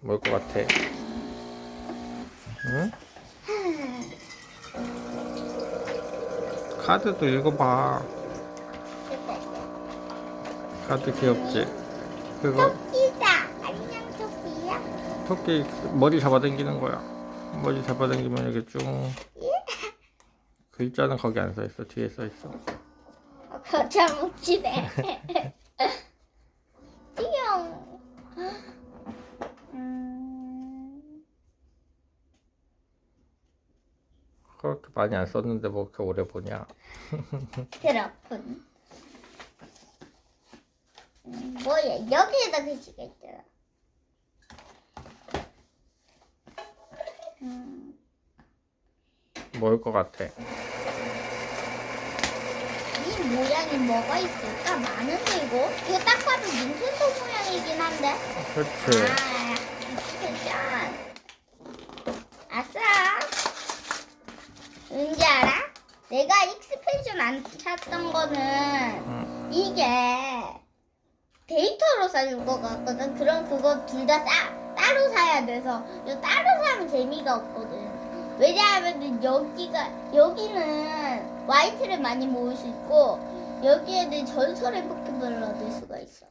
뭘 것 같아? 응? 카드도 읽어봐. 카드 귀엽지? 그거 토끼다. 안녕 토끼야. 토끼 머리 잡아당기는 거야. 머리 잡아당기면 이렇게 쭉. 글자는 거기 안 써 있어. 뒤에 써 있어. 어, 거참 웃기네. 그렇게 많이 안 썼는데 뭐 그렇게 오래 보냐? 그렇군. 음, 뭐야 여기에다 글씨가 있잖아. 음, 뭘것 같아? 이 모양이 뭐가 있을까? 많은데 이거? 이거 딱 봐도 닌텐도 모양이긴 한데. 그렇지. 아, 패션. 아싸. 왠지 알아? 내가 익스펜션 안 샀던 거는 응. 이게 데이터로 사줄 것 같거든. 그럼 그거 둘 다 따로 사야 돼서 이거 따로 사면 재미가 없거든. 왜냐하면 여기가 여기는 화이트를 많이 모을 수 있고 여기에는 전설의 포켓몬을 얻을 수가 있어.